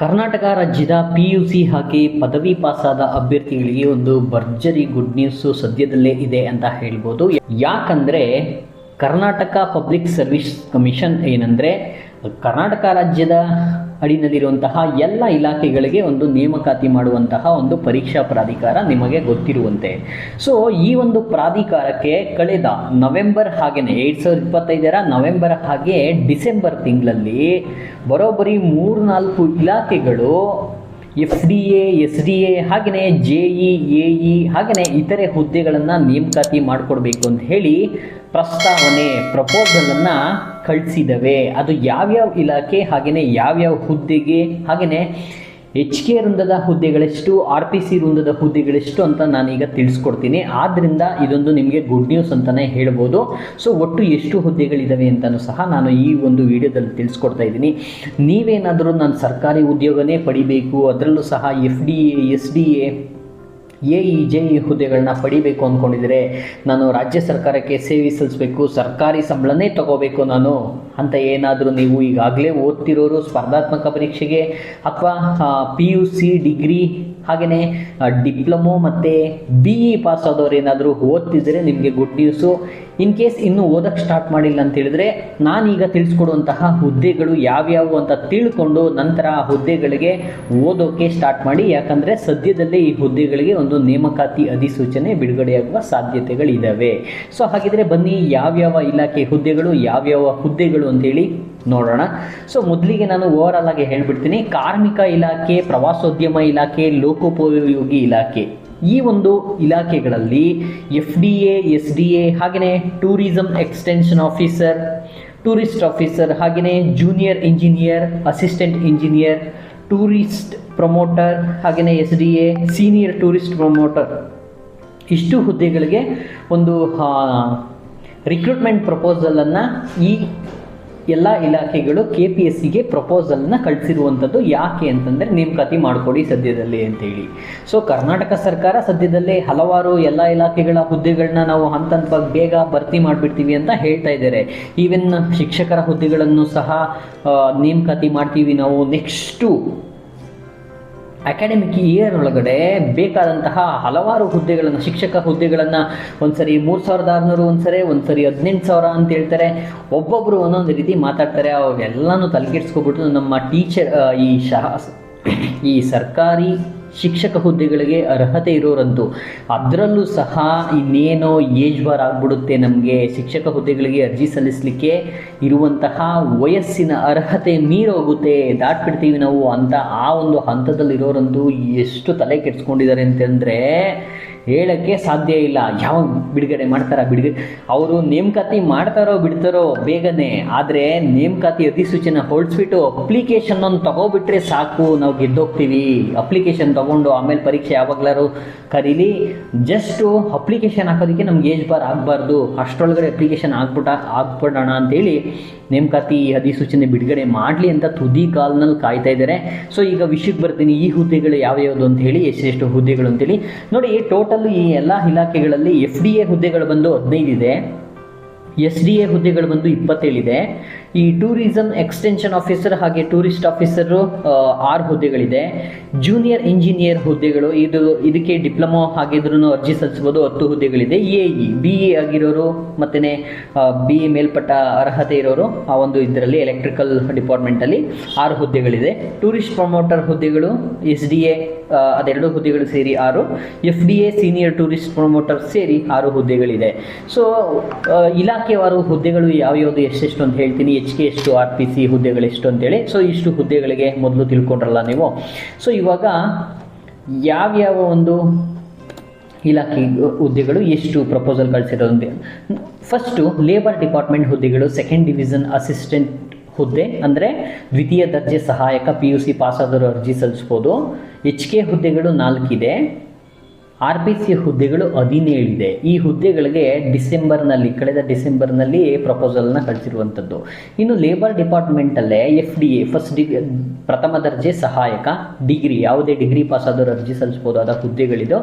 ಕರ್ನಾಟಕ ರಾಜ್ಯದ P U C ಹಾಕಿ ಪದವಿ ಪಾಸಾದ ಅಭ್ಯರ್ಥಿಗಳಿಗೆ ಒಂದು ಭರ್ಜರಿ ಗುಡ್ ನ್ಯೂಸ್ ಸದ್ಯದಲ್ಲೇ ಇದೆ ಅಂತ ಹೇಳ್ಬೋದು. ಯಾಕಂದರೆ ಕರ್ನಾಟಕ ಪಬ್ಲಿಕ್ ಸರ್ವಿಸ್ ಕಮಿಷನ್ ಏನಂದರೆ ಕರ್ನಾಟಕ ರಾಜ್ಯದ ಅಡಿನಲ್ಲಿರುವಂತಹ ಎಲ್ಲ ಇಲಾಖೆಗಳಿಗೆ ಒಂದು ನೇಮಕಾತಿ ಮಾಡುವಂತಹ ಒಂದು ಪರೀಕ್ಷಾ ಪ್ರಾಧಿಕಾರ ನಿಮಗೆ ಗೊತ್ತಿರುವಂತೆ. ಸೊ ಈ ಒಂದು ಪ್ರಾಧಿಕಾರಕ್ಕೆ ಕಳೆದ ನವೆಂಬರ್ ಹಾಗೆಯೇ ಎರಡು ಸಾವಿರದ ಇಪ್ಪತ್ತೈದರ ನವೆಂಬರ್ ಹಾಗೆ ಡಿಸೆಂಬರ್ ತಿಂಗಳಲ್ಲಿ ಬರೋಬ್ಬರಿ ಮೂರು ನಾಲ್ಕು ಇಲಾಖೆಗಳು F D A, S D A ಹಾಗೆಯೇ ಜೆ ಇ, ಎ ಇ ಹಾಗೆಯೇ ಇತರೆ ಹುದ್ದೆಗಳನ್ನು ನೇಮಕಾತಿ ಮಾಡಿಕೊಡ್ಬೇಕು ಅಂತ ಹೇಳಿ ಪ್ರಸ್ತಾವನೆ, ಪ್ರಪೋಸಲನ್ನು ಕಳಿಸಿದವೆ. ಅದು ಯಾವ್ಯಾವ ಇಲಾಖೆ ಹಾಗೆಯೇ ಯಾವ್ಯಾವ ಹುದ್ದೆಗೆ ಹಾಗೆಯೇ ಎಚ್ ಕೆ ವೃಂದದ ಹುದ್ದೆಗಳೆಷ್ಟು ಆರ್ ಪಿ ಸಿ ವೃಂದದ ಹುದ್ದೆಗಳೆಷ್ಟು ಅಂತ ನಾನೀಗ ತಿಳಿಸ್ಕೊಡ್ತೀನಿ. ಆದ್ದರಿಂದ ಇದೊಂದು ನಿಮಗೆ ಗುಡ್ ನ್ಯೂಸ್ ಅಂತಲೇ ಹೇಳ್ಬೋದು. ಸೊ ಒಟ್ಟು ಎಷ್ಟು ಹುದ್ದೆಗಳಿದ್ದಾವೆ ಅಂತಲೂ ಸಹ ನಾನು ಈ ಒಂದು ವಿಡಿಯೋದಲ್ಲಿ ತಿಳಿಸ್ಕೊಡ್ತಾ ಇದ್ದೀನಿ. ನೀವೇನಾದರೂ ನಾನು ಸರ್ಕಾರಿ ಉದ್ಯೋಗನೇ ಪಡಿಬೇಕು, ಅದರಲ್ಲೂ ಸಹ F D A S D A A, E, J, E ಹುದ್ದೆಗಳನ್ನ ಪಡಿಬೇಕು ಅಂದ್ಕೊಂಡಿದ್ರೆ ನಾನು ರಾಜ್ಯ ಸರ್ಕಾರಕ್ಕೆ ಸೇವೆ ಸಲ್ಲಿಸಬೇಕು, ಸರ್ಕಾರಿ ಸಂಬಳನೇ ತಗೋಬೇಕು ನಾನು ಅಂತ ಏನಾದರೂ ನೀವು ಈಗಾಗಲೇ ಓದ್ತಿರೋರು ಸ್ಪರ್ಧಾತ್ಮಕ ಪರೀಕ್ಷೆಗೆ ಅಥವಾ ಪಿ ಯು ಸಿ ಡಿಗ್ರಿ ಹಾಗೆಯೇ ಡಿಪ್ಲೊಮೊ ಮತ್ತು ಬಿ ಇ ಪಾಸ್ ಆದವ್ರು ಏನಾದರೂ ಓದ್ತಿದ್ರೆ ನಿಮಗೆ ಗುಡ್ ನ್ಯೂಸು ಇನ್ ಕೇಸ್ ಇನ್ನೂ ಓದಕ್ಕೆ ಸ್ಟಾರ್ಟ್ ಮಾಡಿಲ್ಲ ಅಂತ ಹೇಳಿದ್ರೆ, ನಾನೀಗ ತಿಳಿಸ್ಕೊಡುವಂತಹ ಹುದ್ದೆಗಳು ಯಾವ್ಯಾವು ಅಂತ ತಿಳ್ಕೊಂಡು ನಂತರ ಆ ಹುದ್ದೆಗಳಿಗೆ ಓದೋಕೆ ಸ್ಟಾರ್ಟ್ ಮಾಡಿ. ಯಾಕಂದರೆ ಸದ್ಯದಲ್ಲೇ ಈ ಹುದ್ದೆಗಳಿಗೆ ಒಂದು ನೇಮಕಾತಿ ಅಧಿಸೂಚನೆ ಬಿಡುಗಡೆಯಾಗುವ ಸಾಧ್ಯತೆಗಳಿದ್ದಾವೆ ಸೊ ಹಾಗಿದ್ರೆ ಬನ್ನಿ, ಯಾವ್ಯಾವ ಇಲಾಖೆ ಹುದ್ದೆಗಳು, ಯಾವ್ಯಾವ ಹುದ್ದೆಗಳು ಅಂತೇಳಿ ನೋಡೋಣ. ಸೊ ಮೊದಲಿಗೆ ನಾನು ಓವರ್ ಆಲ್ ಆಗಿ ಹೇಳ್ಬಿಡ್ತೀನಿ. ಕಾರ್ಮಿಕ ಇಲಾಖೆ, ಪ್ರವಾಸೋದ್ಯಮ ಇಲಾಖೆ, ಲೋಕೋಪಯೋಗಿ ಇಲಾಖೆ. ಈ ಒಂದು ಇಲಾಖೆಗಳಲ್ಲಿ F D A S D A ಹಾಗೆಯೇ tourism extension officer tourist officer ಹಾಗೆಯೇ junior engineer assistant engineer tourist promoter ಹಾಗೆಯೇ S D A senior tourist promoter ಇಷ್ಟು ಹುದ್ದೆಗಳಿಗೆ ಒಂದು ರಿಕ್ರೂಟ್ಮೆಂಟ್ ಪ್ರಪೋಸಲನ್ನು ಈ ಎಲ್ಲ ಇಲಾಖೆಗಳು ಕೆ ಪಿ ಎಸ್ ಸಿಗೆ ಪ್ರಪೋಸಲ್ನ ಕಳಿಸಿರುವಂಥದ್ದು ಯಾಕೆ ಅಂತಂದರೆ ನೇಮಕಾತಿ ಮಾಡಿಕೊಡಿ ಸದ್ಯದಲ್ಲಿ ಅಂತೇಳಿ. ಸೊ ಕರ್ನಾಟಕ ಸರ್ಕಾರ ಸದ್ಯದಲ್ಲೇ ಹಲವಾರು ಎಲ್ಲ ಇಲಾಖೆಗಳ ಹುದ್ದೆಗಳನ್ನ ನಾವು ಹಂತ ಹಂತವಾಗಿ ಬೇಗ ಭರ್ತಿ ಮಾಡಿಬಿಡ್ತೀವಿ ಅಂತ ಹೇಳ್ತಾ ಇದ್ದಾರೆ. ಈವನ್ ಶಿಕ್ಷಕರ ಹುದ್ದೆಗಳನ್ನು ಸಹ ನೇಮಕಾತಿ ಮಾಡ್ತೀವಿ ನಾವು. ನೆಕ್ಸ್ಟು ಅಕಾಡೆಮಿಕ್ ಇಯರ್ ಒಳಗಡೆ ಬೇಕಾದಂತಹ ಹಲವಾರು ಹುದ್ದೆಗಳನ್ನು, ಶಿಕ್ಷಕ ಹುದ್ದೆಗಳನ್ನು ಒಂದ್ಸರಿ ಮೂರು ಸಾವಿರದ ಆರುನೂರು, ಒಂದ್ಸರಿ ಒಂದ್ಸರಿ ಹದಿನೆಂಟು ಸಾವಿರ ಅಂತ ಹೇಳ್ತಾರೆ. ಒಬ್ಬೊಬ್ಬರು ಒಂದೊಂದು ರೀತಿ ಮಾತಾಡ್ತಾರೆ. ಅವಾಗೆಲ್ಲನೂ ತಲೆಕೆಡ್ಸ್ಕೊಬಿಟ್ಟು ನಮ್ಮ ಟೀಚರ್ ಈ ಶಾ, ಈ ಸರ್ಕಾರಿ ಶಿಕ್ಷಕ ಹುದ್ದೆಗಳಿಗೆ ಅರ್ಹತೆ ಇರೋರಂತೂ. ಅದರಲ್ಲೂ ಸಹ ಇನ್ನೇನೋ ಏಜ್ ಬಾರ್ ಆಗ್ಬಿಡುತ್ತೆ ನಮಗೆ ಶಿಕ್ಷಕ ಹುದ್ದೆಗಳಿಗೆ ಅರ್ಜಿ ಸಲ್ಲಿಸಲಿಕ್ಕೆ. ಇರುವಂತಹ ವಯಸ್ಸಿನ ಅರ್ಹತೆ ಮೀರೋಗುತ್ತೆ. ದಾಟ್ಬಿಡ್ತೀವಿ ನಾವು ಅಂತ ಆ ಒಂದು ಹಂತದಲ್ಲಿರೋರಂತೂ ಎಷ್ಟು ತಲೆ ಕೆಡಿಸ್ಕೊಂಡಿದ್ದಾರೆ ಅಂತಂದರೆ ಹೇಳಕ್ಕೆ ಸಾಧ್ಯ ಇಲ್ಲ. ಯಾವ ಬಿಡುಗಡೆ ಮಾಡ್ತಾರ ಬಿಡುಗಡೆ. ಅವರು ನೇಮಕಾತಿ ಮಾಡ್ತಾರೋ ಬಿಡ್ತಾರೋ ಬೇಗನೆ. ಆದರೆ ನೇಮಕಾತಿ ಅಧಿಸೂಚನೆ ಹೊರಡಿಸ್ಬಿಟ್ಟು ಅಪ್ಲಿಕೇಶನ್ ಒಂದು ತಗೋಬಿಟ್ರೆ ಸಾಕು, ನಾವು ಗೆದ್ದೋಗ್ತೀವಿ. ಅಪ್ಲಿಕೇಶನ್ ತಗೊಂಡು ಆಮೇಲೆ ಪರೀಕ್ಷೆ ಯಾವಾಗ್ಲಾರು ಕರೀಲಿ. ಜಸ್ಟು ಅಪ್ಲಿಕೇಶನ್ ಹಾಕೋದಕ್ಕೆ ನಮ್ಗೆ ಏಜ್ ಬಾರ್ ಆಗಬಾರ್ದು. ಅಷ್ಟರೊಳಗಡೆ ಅಪ್ಲಿಕೇಶನ್ ಆಗ್ಬಿಟ್ಟ ಆಗ್ಬಿಡೋಣ ಅಂತೇಳಿ ನೇಮಕಾತಿ ಅಧಿಸೂಚನೆ ಬಿಡುಗಡೆ ಮಾಡಲಿ ಅಂತ ತುದಿ ಕಾಲ್ನಲ್ಲಿ ಕಾಯ್ತಾ ಇದ್ದಾರೆ. ಸೊ ಈಗ ವಿಷಯಕ್ಕೆ ಬರ್ತೀನಿ. ಈ ಹುದ್ದೆಗಳು ಯಾವ್ಯಾವುದು ಅಂತ ಹೇಳಿ ಎಷ್ಟೆಷ್ಟು ಹುದ್ದೆಗಳು ಅಂತೇಳಿ ನೋಡಿ ಟೋಟಲ್ ಈ ಎಲ್ಲ ಇಲಾಖೆಗಳಲ್ಲಿ ಎಫ್ ಡಿ ಎ ಹುದ್ದೆಗಳು ಬಂದು ಹದಿನೈದು ಇದೆ ಎಸ್ ಡಿ ಎ ಹುದ್ದೆಗಳು ಬಂದು ಇಪ್ಪತ್ತೇಳಿದೆ. ಈ ಟೂರಿಸಂ ಎಕ್ಸ್ಟೆನ್ಷನ್ ಆಫೀಸರ್ ಹಾಗೆ ಟೂರಿಸ್ಟ್ ಆಫೀಸರು ಆರು ಹುದ್ದೆಗಳಿದೆ. ಜೂನಿಯರ್ ಇಂಜಿನಿಯರ್ ಹುದ್ದೆಗಳು, ಇದು ಇದಕ್ಕೆ ಡಿಪ್ಲೊಮೊ ಹಾಗಿದ್ರೂ ಅರ್ಜಿ ಸಲ್ಲಿಸ್ಬೋದು ಹತ್ತು ಹುದ್ದೆಗಳಿದೆ. ಎ ಇ, ಬಿ ಎ ಆಗಿರೋರು ಮತ್ತೇ ಬಿ ಎ ಮೇಲ್ಪಟ್ಟ ಅರ್ಹತೆ ಇರೋರು, ಆ ಒಂದು ಇದರಲ್ಲಿ ಎಲೆಕ್ಟ್ರಿಕಲ್ ಡಿಪಾರ್ಟ್ಮೆಂಟಲ್ಲಿ ಆರು ಹುದ್ದೆಗಳಿದೆ. ಟೂರಿಸ್ಟ್ ಪ್ರಮೋಟರ್ ಹುದ್ದೆಗಳು, ಎಸ್ ಡಿ ಎ ಅದೆರಡು ಹುದ್ದೆಗಳು ಸೇರಿ ಆರು. F D A, senior tourist promoter ಸೇರಿ ಆರು ಹುದ್ದೆಗಳಿದೆ. ಸೊ ಇಲಾಖೆವಾರು ಹುದ್ದೆಗಳು ಯಾವ್ಯಾವುದು ಎಷ್ಟೆಷ್ಟು ಅಂತ ಹೇಳ್ತೀನಿ. ಎಚ್ ಕೆ ಎಷ್ಟು ಆರ್ ಪಿ ಸಿ ಹುದ್ದೆಗಳು ಎಷ್ಟು ಅಂತೇಳಿ. ಸೊ ಇಷ್ಟು ಹುದ್ದೆಗಳಿಗೆ ಮೊದಲು ತಿಳ್ಕೊಂಡ್ರಲ್ಲ ನೀವು. ಸೊ ಇವಾಗ ಯಾವ್ಯಾವ ಒಂದು ಇಲಾಖೆ ಹುದ್ದೆಗಳು ಎಷ್ಟು ಪ್ರಪೋಸಲ್ ಕಳಿಸಿರೋದು ಫಸ್ಟು ಲೇಬರ್ ಡಿಪಾರ್ಟ್ಮೆಂಟ್ ಹುದ್ದೆಗಳು ಸೆಕೆಂಡ್ ಡಿವಿಷನ್ ಅಸಿಸ್ಟೆಂಟ್ ಹುದ್ದೆ, ಅಂದರೆ ದ್ವಿತೀಯ ದರ್ಜೆ ಸಹಾಯಕ ಪಿ ಯು ಸಿ ಪಾಸಾದವರು ಅರ್ಜಿ ಸಲ್ಲಿಸ್ಬೋದು. ಎಚ್ ಕೆ ಹುದ್ದೆಗಳು ನಾಲ್ಕಿದೆ. ಆರ್ ಪಿ ಸಿ ಹುದ್ದೆಗಳು ಹದಿನೇಳಿದೆ. ಈ ಹುದ್ದೆಗಳಿಗೆ ಡಿಸೆಂಬರ್ನಲ್ಲಿ, ಕಳೆದ ಡಿಸೆಂಬರ್ನಲ್ಲಿ ಪ್ರಪೋಸಲ್ನ ಕಳಿಸಿರುವಂಥದ್ದು. ಇನ್ನು labour ಡಿಪಾರ್ಟ್ಮೆಂಟಲ್ಲೇ F D A, first degree ಪ್ರಥಮ ದರ್ಜೆ ಸಹಾಯಕ ಡಿಗ್ರಿ, ಯಾವುದೇ ಡಿಗ್ರಿ ಪಾಸ್ ಆದರೂ ಅರ್ಜಿ ಸಲ್ಲಿಸ್ಬೋದಾದ ಹುದ್ದೆಗಳಿದು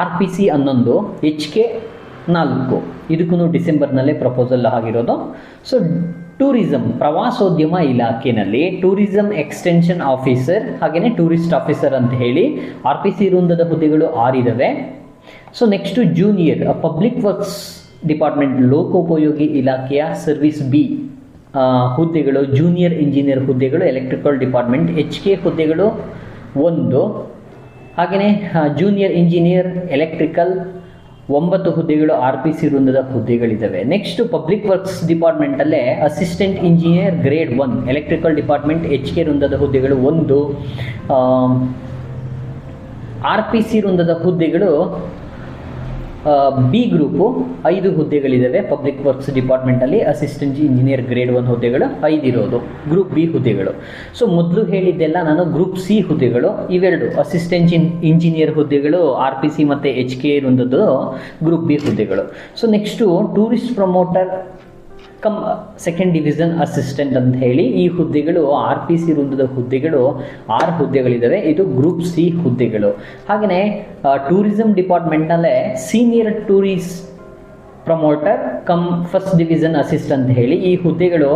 ಆರ್ ಪಿ ಸಿ ಹನ್ನೊಂದು, ಎಚ್ ಕೆ ನಾಲ್ಕು. ಇದಕ್ಕೂ ಡಿಸೆಂಬರ್ನಲ್ಲೇ ಪ್ರಪೋಸಲ್ ಆಗಿರೋದು. ಸೊ ಟೂರಿಸಂ, ಪ್ರವಾಸೋದ್ಯಮ ಇಲಾಖೆಯಲ್ಲಿ ಟೂರಿಸಂ ಎಕ್ಸ್ಟೆನ್ಷನ್ ಆಫೀಸರ್ ಹಾಗೆಯೇ ಟೂರಿಸ್ಟ್ ಆಫೀಸರ್ ಅಂತ ಹೇಳಿ ಆರ್ ಪಿ ಸಿ ವೃಂದದ ಹುದ್ದೆಗಳು ಆರಿದವೆ. So next junior public works department ಲೋಕೋಪಯೋಗಿ ಇಲಾಖೆಯ ಸರ್ವಿಸ್ ಬಿ ಹುದ್ದೆಗಳು ಜೂನಿಯರ್ ಇಂಜಿನಿಯರ್ ಹುದ್ದೆಗಳು ಎಲೆಕ್ಟ್ರಿಕಲ್ ಡಿಪಾರ್ಟ್ಮೆಂಟ್ ಎಚ್ ಕೆ ಹುದ್ದೆಗಳು ಒಂದು. ಹಾಗೆಯೇ ಜೂನಿಯರ್ ಇಂಜಿನಿಯರ್ ಎಲೆಕ್ಟ್ರಿಕಲ್ ಒಂಬತ್ತು ಹುದ್ದೆಗಳು ಆರ್ ಪಿ ಸಿ ವೃಂದದ ಹುದ್ದೆಗಳಿದ್ದಾವೆ. Next public works ಡಿಪಾರ್ಟ್ಮೆಂಟಲ್ಲೇ assistant engineer grade one electrical department H K ವೃಂದದ ಹುದ್ದೆಗಳು ಒಂದು. ಆರ್ ಪಿ ಸಿ ವೃಂದದ ಹುದ್ದೆಗಳು ಬಿ ಗ್ರೂಪು ಐದು ಹುದ್ದೆಗಳಿದ್ದಾವೆ ಪಬ್ಲಿಕ್ ವರ್ಕ್ಸ್ ಡಿಪಾರ್ಟ್ಮೆಂಟಲ್ಲಿ ಅಸಿಸ್ಟೆಂಟ್ ಇಂಜಿನಿಯರ್ ಗ್ರೇಡ್ ಒನ್ ಹುದ್ದೆಗಳು ಐದಿರೋದು ಗ್ರೂಪ್ ಬಿ ಹುದ್ದೆಗಳು. ಸೊ ಮೊದಲು ಹೇಳಿದ್ದೆಲ್ಲ ನಾನು ಗ್ರೂಪ್ ಸಿ ಹುದ್ದೆಗಳು. ಇವೆರಡು ಅಸಿಸ್ಟೆಂಟ್ ಇಂಜಿನಿಯರ್ ಹುದ್ದೆಗಳು ಆರ್ ಪಿ ಸಿ ಮತ್ತು ಎಚ್ ಕೆ ಇರುವಂಥದ್ದು ಗ್ರೂಪ್ ಬಿ ಹುದ್ದೆಗಳು. So next tourist promoter cum second division assistant ಅಂತ ಹೇಳಿ, ಈ ಹುದ್ದೆಗಳು ಆರ್ ಪಿ ಸಿ ವೃಂದದ ಹುದ್ದೆಗಳು, ಆರು ಹುದ್ದೆಗಳಿದ್ದಾವೆ. ಇದು ಗ್ರೂಪ್ ಸಿ ಹುದ್ದೆಗಳು. ಹಾಗೆಯೇ tourism ಡಿಪಾರ್ಟ್ಮೆಂಟ್ನಲ್ಲೇ senior tourist promoter cum first division assist ಅಂತ ಹೇಳಿ, ಈ ಹುದ್ದೆಗಳು,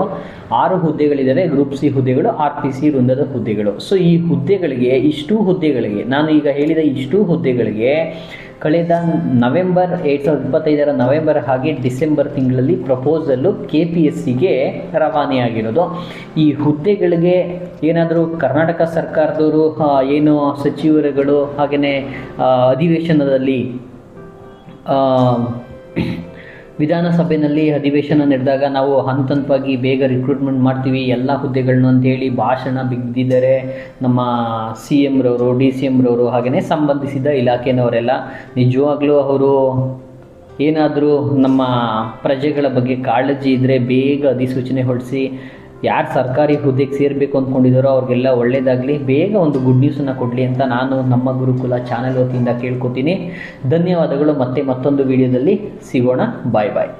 ಆರು ಹುದ್ದೆಗಳಿದ್ದಾವೆ. ಗ್ರೂಪ್ ಸಿ ಹುದ್ದೆಗಳು ಆರ್ ಪಿ ಸಿ ವೃಂದದ ಹುದ್ದೆಗಳು. ಸೊ ಈ ಹುದ್ದೆಗಳಿಗೆ, ಇಷ್ಟು ಹುದ್ದೆಗಳಿಗೆ, ನಾನು ಈಗ ಹೇಳಿದ ಇಷ್ಟು ಹುದ್ದೆಗಳಿಗೆ ಕಳೆದ ನವೆಂಬರ್ ಎರಡು ಸಾವಿರದ ಇಪ್ಪತ್ತೈದರ ನವೆಂಬರ್ ಹಾಗೆ ಡಿಸೆಂಬರ್ ತಿಂಗಳಲ್ಲಿ ಪ್ರಪೋಸಲ್ಲು ಕೆ ಪಿ ಎಸ್ ಸಿಗೆ ರವಾನೆಯಾಗಿರೋದು. ಈ ಹುದ್ದೆಗಳಿಗೆ ಏನಾದರೂ ಕರ್ನಾಟಕ ಸರ್ಕಾರದವರು ಏನು ಸಚಿವರುಗಳು ಹಾಗೆಯೇ ಅಧಿವೇಶನದಲ್ಲಿ ವಿಧಾನಸಭೆಯಲ್ಲಿ ಅಧಿವೇಶನ ನಡೆದಾಗ ನಾವು ಹಂತ ಹಂತವಾಗಿ ಬೇಗ ರಿಕ್ರೂಟ್ಮೆಂಟ್ ಮಾಡ್ತೀವಿ, ಎಲ್ಲ ಹುದ್ದೆಗಳನ್ನು ಅಂತೇಳಿ ಭಾಷಣ ಬಿದ್ದಿದ್ದಾರೆ ನಮ್ಮ ಸಿ ಎಮ್ರವರು ಡಿ ಸಿ ಎಮ್ರವರು ಹಾಗೆಯೇ ಸಂಬಂಧಿಸಿದ ಇಲಾಖೆನವರೆಲ್ಲ ನಿಜವಾಗ್ಲೂ ಅವರು ಏನಾದರೂ ನಮ್ಮ ಪ್ರಜೆಗಳ ಬಗ್ಗೆ ಕಾಳಜಿ ಇದ್ದರೆ ಬೇಗ ಅಧಿಸೂಚನೆ ಹೊರಡಿಸಿ ಯಾರು ಸರ್ಕಾರಿ ಹುದ್ದೆಗೆ ಸೇರಬೇಕು ಅಂದ್ಕೊಂಡಿದ್ದಾರೋ ಅವ್ರಿಗೆಲ್ಲ ಒಳ್ಳೆಯದಾಗಲಿ ಬೇಗ ಒಂದು ಗುಡ್ ನ್ಯೂಸನ್ನು ಕೊಡಲಿ ಅಂತ ನಾನು ನಮ್ಮ ಗುರುಕುಲ ಚಾನೆಲ್ ವತಿಯಿಂದ ಕೇಳ್ಕೊತೀನಿ. ಧನ್ಯವಾದಗಳು, ಮತ್ತೆ ಮತ್ತೊಂದು ವಿಡಿಯೋದಲ್ಲಿ ಸಿಗೋಣ. ಬಾಯ್ ಬಾಯ್